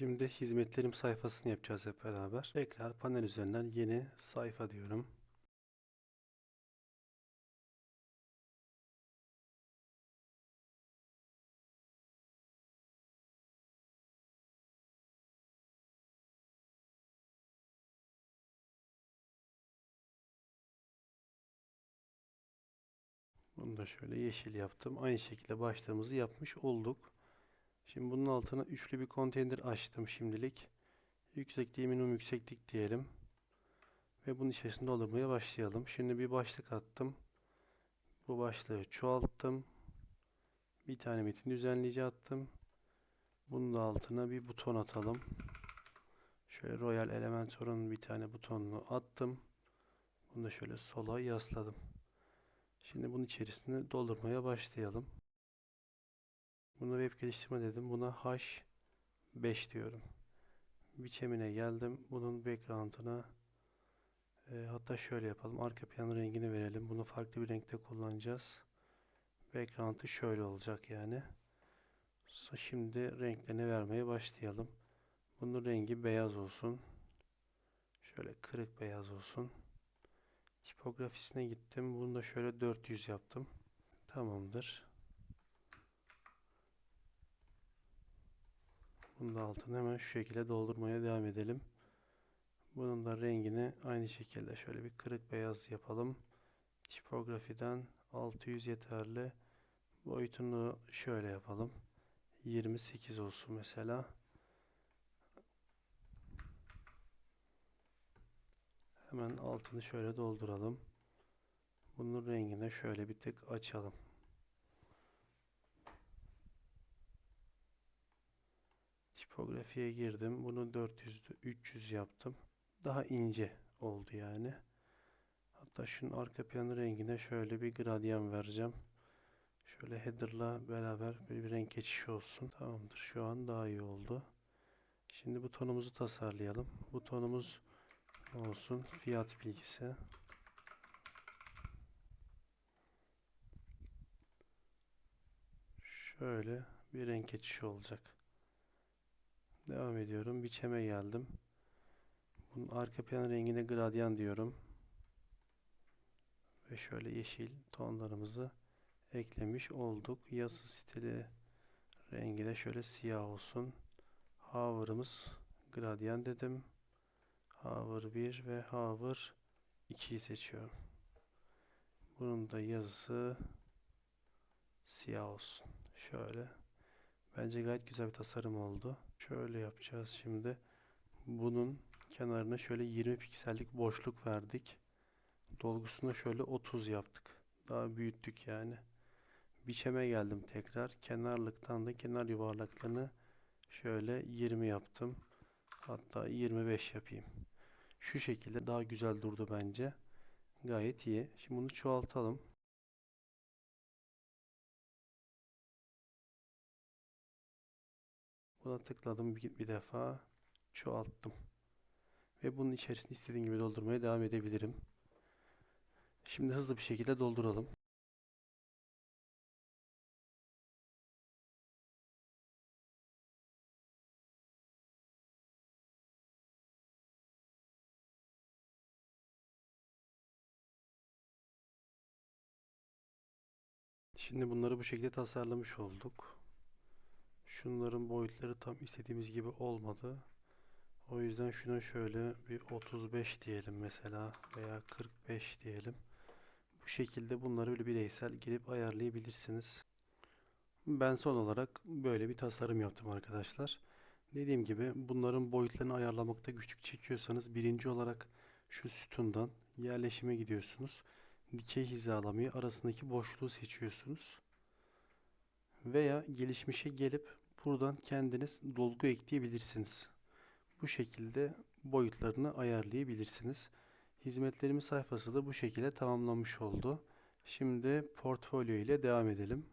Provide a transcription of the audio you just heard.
Şimdi hizmetlerim sayfasını yapacağız hep beraber. Tekrar panel üzerinden yeni sayfa diyorum. Bunu da şöyle yeşil yaptım. Aynı şekilde başlığımızı yapmış olduk. Şimdi bunun altına üçlü bir konteyner açtım şimdilik. Yüksekliği minimum yükseklik diyelim. Ve bunun içerisinde doldurmaya başlayalım. Şimdi bir başlık attım. Bu başlığı çoğalttım. Bir tane metin düzenleyici attım. Bunun da altına bir buton atalım. Şöyle Royal Elementor'un bir tane butonunu attım. Bunu da şöyle sola yasladım. Şimdi bunun içerisine doldurmaya başlayalım. Bunu web geliştirme dedim. Buna H5 diyorum. Biçemine geldim. Bunun background'ına e, hatta şöyle yapalım. Arka plan rengini verelim. Bunu farklı bir renkte kullanacağız. Background'ı şöyle olacak yani. Şimdi renklerini vermeye başlayalım. Bunun rengi beyaz olsun. Şöyle kırık beyaz olsun. Tipografisine gittim. Bunu da şöyle 400 yaptım. Tamamdır. Bunun da altını hemen şu şekilde doldurmaya devam edelim. Bunun da rengini aynı şekilde şöyle bir kırık beyaz yapalım. Tipografiden 600 yeterli. Boyutunu şöyle yapalım. 28 olsun mesela. Hemen altını şöyle dolduralım. Bunun rengini şöyle bir tık açalım. Tipografiye girdim. Bunu 400 300 yaptım. Daha ince oldu yani. Hatta şunun arka planı rengine şöyle bir gradyan vereceğim. Şöyle header'la beraber böyle bir renk geçişi olsun. Tamamdır. Şu an daha iyi oldu. Şimdi butonumuzu tasarlayalım. Butonumuz olsun. Fiyat bilgisi. Şöyle bir renk geçişi olacak. Devam ediyorum. Biçeme geldim. Bunun arka plan rengine gradyan diyorum. Ve şöyle yeşil tonlarımızı eklemiş olduk. Yazı stili rengi de şöyle siyah olsun. Hover'ımız gradyan dedim. Hover 1 ve Hover 2'yi seçiyorum. Bunun da yazısı siyah olsun. Şöyle. Bence gayet güzel bir tasarım oldu. Şöyle yapacağız şimdi. Bunun kenarına şöyle 20 piksellik boşluk verdik. Dolgusuna şöyle 30 yaptık. Daha büyüttük yani. Biçeme geldim tekrar. Kenarlıktan da kenar yuvarlaklarını şöyle 20 yaptım. Hatta 25 yapayım. Şu şekilde daha güzel durdu bence. Gayet iyi. Şimdi bunu çoğaltalım. Buna tıkladım bir, bir defa. Çoğalttım. Ve bunun içerisini istediğim gibi doldurmaya devam edebilirim. Şimdi hızlı bir şekilde dolduralım. Şimdi bunları bu şekilde tasarlamış olduk. Şunların boyutları tam istediğimiz gibi olmadı. O yüzden şuna şöyle bir 35 diyelim mesela veya 45 diyelim. Bu şekilde bunları böyle bireysel girip ayarlayabilirsiniz. Ben son olarak böyle bir tasarım yaptım arkadaşlar. Dediğim gibi bunların boyutlarını ayarlamakta güçlük çekiyorsanız birinci olarak şu sütundan yerleşime gidiyorsunuz. Dikey hizalamayı arasındaki boşluğu seçiyorsunuz. Veya gelişmişe gelip buradan kendiniz dolgu ekleyebilirsiniz. Bu şekilde boyutlarını ayarlayabilirsiniz. Hizmetlerimiz sayfası da bu şekilde tamamlanmış oldu. Şimdi portfolyo ile devam edelim.